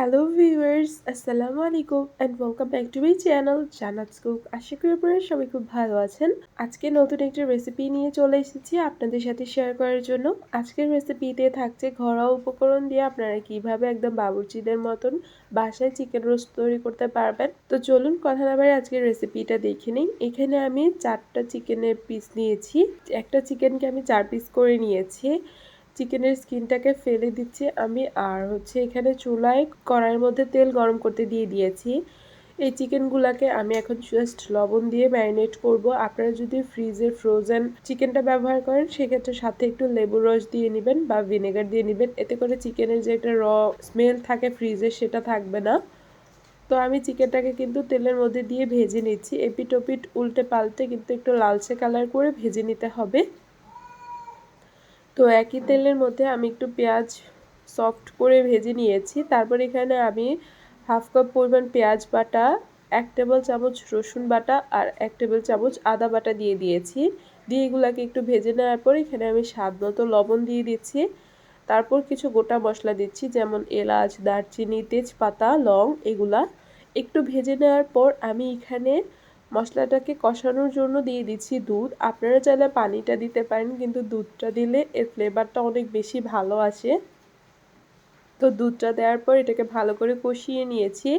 Hello viewers আসসালামু আলাইকুম and welcome back to my channel Janat cook আশা করি আপনারা সবাই খুব ভালো আছেন। আজকে নতুন একটা রেসিপি নিয়ে চলে এসেছি আপনাদের সাথে শেয়ার করার জন্য। আজকের রেসিপিতে থাকছে ঘরোয়া উপকরণ দিয়ে আপনারা কীভাবে একদম বাবুর্চিদের মতন বাসায় চিকেন রোস্ট তৈরি করতে পারবেন। তো চলুন কথা না বাড়ি আজকের রেসিপিটা দেখে নিই। এখানে আমি চারটা চিকেনের পিস নিয়েছি। একটা চিকেনকে আমি চার পিস করে নিয়েছি। চিকেনের স্কিনটাকে ফেলে দিচ্ছি আমি। আর হচ্ছে এখানে চুলায় কড়াইয়ের মধ্যে তেল গরম করতে দিয়ে দিয়েছি। এই চিকেনগুলোকে আমি এখন জাস্ট লবণ দিয়ে ম্যারিনেট করব। আপনারা যদি ফ্রিজে ফ্রোজেন চিকেনটা ব্যবহার করেন, সেক্ষেত্রে সাথে একটু লেবুর রস দিয়ে নেবেন বা ভিনেগার দিয়ে নেবেন। এতে করে চিকেনের যে একটা র স্মেল থাকে ফ্রিজে সেটা থাকবে না। তো আমি চিকেনটাকে কিন্তু তেলের মধ্যে দিয়ে ভেজে নিচ্ছি। এপিটোপিট উল্টে পাল্টে কিন্তু একটু লালচে কালার করে ভেজে নিতে হবে। তো একই তেলের মধ্যে আমি একটু পেঁয়াজ সফট করে ভেজে নিয়েছি। তারপর এখানে আমি হাফ কাপ পরিমাণ পেঁয়াজ বাটা, এক টেবিল চামচ রসুন বাটা আর এক টেবিল চামচ আদা বাটা দিয়ে দিয়েছি। দিয়ে এগুলাকে একটু ভেজে নেওয়ার পর এখানে আমি স্বাদ মতো লবণ দিয়ে দিচ্ছি। তারপর কিছু গোটা মশলা দিচ্ছি, যেমন এলাচ, দারচিনি, তেজপাতা, লং এগুলা। একটু ভেজে নেওয়ার পর আমি এখানে মশলাটাকে কষানোর জন্য দিয়ে দিচ্ছি দুধ। আপনারা চাইলে পানিটা দিতে পারেন, কিন্তু দুধটা দিলে এর ফ্লেভারটা অনেক বেশি ভালো আসে। তো দুধটা দেওয়ার পর এটাকে ভালো করে কষিয়ে নিয়েছি।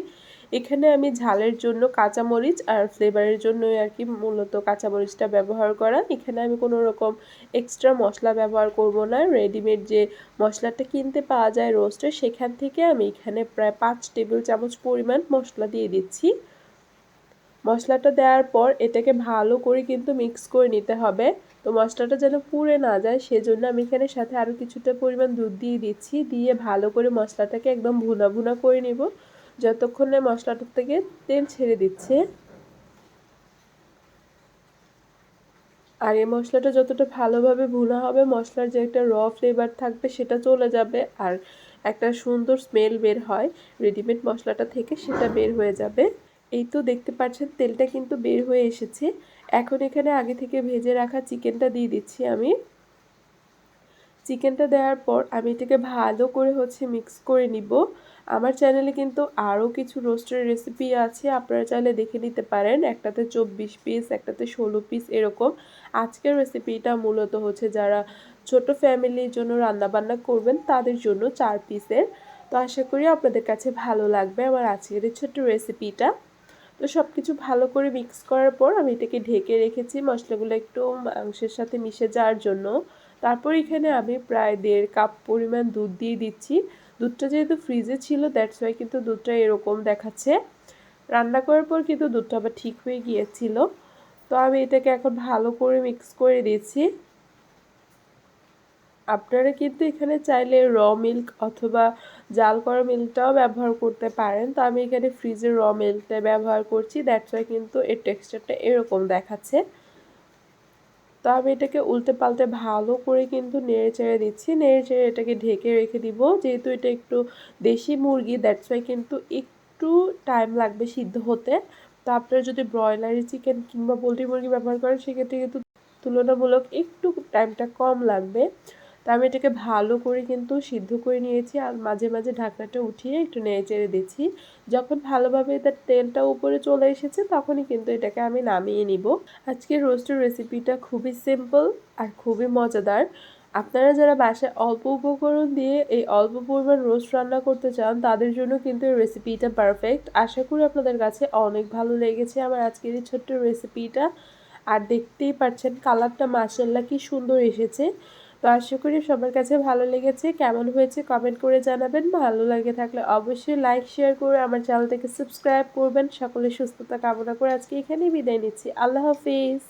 এখানে আমি ঝালের জন্য কাঁচামরিচ আর ফ্লেভারের জন্য আর কি মূলত কাঁচামরিচটা ব্যবহার করা। এখানে আমি কোনো রকম এক্সট্রা মশলা ব্যবহার করব না। রেডিমেড যে মশলাটা কিনতে পাওয়া যায় রোস্টে সেখান থেকে আমি এখানে প্রায় পাঁচ টেবিল চামচ পরিমাণ মশলা দিয়ে দিচ্ছি। মশলাটা দেওয়ার পর এটাকে ভালো করে কিন্তু মিক্স করে নিতে হবে। তো মশলাটা যেন পুড়ে না যায়, সেজন্য আমি এখানে সাথে আরও কিছুটা পরিমাণ দুধ দিয়ে দিচ্ছি। দিয়ে ভালো করে মশলাটাকে একদম ভুনা ভুনা করে নিব। যতক্ষণে মশলাটার থেকে তেল ছেড়ে দিচ্ছে। আর এই মশলাটা যতটা ভালোভাবে ভুনা হবে, মশলার যে একটা র ফ্লেভার থাকবে, সেটা চলে যাবে। আর একটা সুন্দর স্মেল বের হয় রেডিমেড মশলাটা থেকে সেটা বের হয়ে যাবে। এই তো দেখতে পাচ্ছেন, তেলটা কিন্তু বের হয়ে এসেছে। এখন এখানে আগে থেকে ভেজে রাখা চিকেনটা দিয়ে দিচ্ছি আমি। চিকেনটা দেওয়ার পর আমি এটাকে ভালো করে হচ্ছে মিক্স করে নিব। আমার চ্যানেলে কিন্তু আরও কিছু রোস্টের রেসিপি আছে, আপনারা চাইলে দেখে নিতে পারেন। একটাতে চব্বিশ পিস একটাতে ষোলো পিস এরকম। আজকের রেসিপিটা মূলত হচ্ছে যারা ছোট ফ্যামিলির জন্য রান্নাবান্না করবেন, তাদের জন্য চার পিসের তো আশা করি আপনাদের কাছে ভালো লাগবে আমার আজকের এই ছোট্ট রেসিপিটা তো সব কিছু ভালো করে মিক্স করার পর আমি এটাকে ঢেকে রেখেছি। মশলাগুলো একটু মাংসের সাথে মিশে যাওয়ার জন্য। তারপর এখানে আমি প্রায় দেড় কাপ পরিমাণ দুধ দিয়ে দিচ্ছি। দুধটা যেহেতু ফ্রিজে ছিল দ্যাটস ওয়াই কিন্তু দুধটা এরকম দেখাচ্ছে। রান্না করার পর কিন্তু দুধটা আবার ঠিক হয়ে গিয়েছিল। তো আমি এটাকে এখন ভালো করে মিক্স করে দিয়েছি আপনারা কিন্তু এখানে চাইলে র মিল্ক অথবা জাল করা মিল্কটাও ব্যবহার করতে পারেন। তো আমি এখানে ফ্রিজের র মিল্কটা ব্যবহার করছি দ্যাটস ওয়াই কিন্তু এর টেক্সচারটা এরকম দেখাচ্ছে। তো আমি এটাকে উল্টে পাল্টে ভালো করে কিন্তু নেড়ে চেড়ে দিচ্ছি। নেড়ে চেড়ে এটাকে ঢেকে রেখে দিব। যেহেতু এটা একটু দেশি মুরগি দ্যাটস ওয়াই কিন্তু একটু টাইম লাগবে সিদ্ধ হতে। তো আপনারা যদি ব্রয়লারি চিকেন কিংবা পোলট্রি মুরগি ব্যবহার করেন, সেক্ষেত্রে কিন্তু তুলনামূলক একটু টাইমটা কম লাগবে। তা আমি এটাকে ভালো করে কিন্তু সিদ্ধ করে নিয়েছি আর মাঝে মাঝে ঢাকনাটা উঠিয়ে একটু নেড়ে চেড়ে দিচ্ছি। যখন ভালোভাবে তার তেলটা উপরে চলে এসেছে তখনই কিন্তু এটাকে আমি নামিয়ে নিব। আজকে রোস্টের রেসিপিটা খুবই সিম্পল আর খুবই মজাদার। আপনারা যারা বাসায় অল্প উপকরণ দিয়ে এই অল্প পরিমাণ রোস্ট রান্না করতে চান, তাদের জন্য কিন্তু এই রেসিপিটা পারফেক্ট। আশা করি আপনাদের কাছে অনেক ভালো লেগেছে আমার আজকের এই ছোট্ট রেসিপিটা। আর দেখতেই পাচ্ছেন কালারটা মাসাল্লা কি সুন্দর এসেছে। তো আশা করি সবার কাছে ভালো লেগেছে। কেমন হয়েছে কমেন্ট করে জানাবেন। ভালো লাগে থাকলে অবশ্যই লাইক শেয়ার করে আমার চ্যানেলটাকে সাবস্ক্রাইব করবেন। সকলের সুস্থতা কামনা করে আজকে এখানেই বিদায় নিচ্ছি। আল্লাহ হাফিজ।